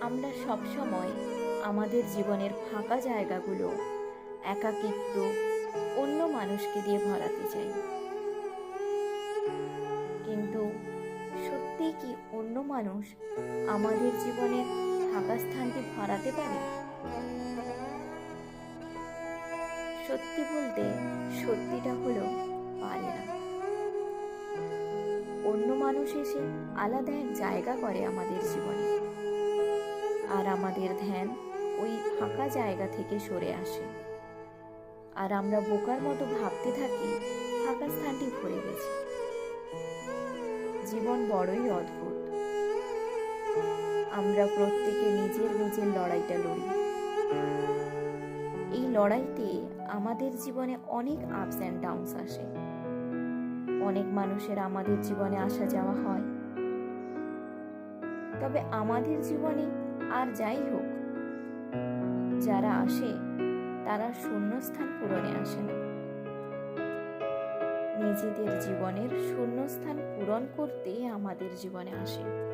আমরা সবসময় আমাদের জীবনের ফাঁকা জায়গাগুলো, একাকিত্ব, অন্য মানুষকে দিয়ে ভরাতে চাই। কিন্তু সত্যি কি অন্য মানুষ আমাদের জীবনের ফাঁকা স্থানটি ভরাতে পারে? সত্যি বলতে সত্যিটা হলো পারে না। অন্য মানুষ এসে আলাদা এক জায়গা করে আমাদের জীবনে। আর আমাদের ধ্যান ওই ফাঁকা জায়গা থেকে সরে আসে। আর আমরা বোকার মতো ভাবতে থাকি, ফাঁকা স্থানটি ভরে গেছে। জীবন বড়ই অদ্ভুত। আমরা প্রত্যেকে নিজের নিজের লড়াইটা লড়ি। এই লড়াইতে আমাদের জীবনে অনেক আপস অ্যান্ড ডাউনস আসে। অনেক মানুষের আমাদের জীবনে আসা যাওয়া হয়। তবে আমাদের জীবনে আর যাই হোক, যারা আসে, তারা শূন্যস্থান পূরণে আসে না। নিজেদের জীবনের শূন্যস্থান পূরণ করতে আমাদের জীবনে আসে।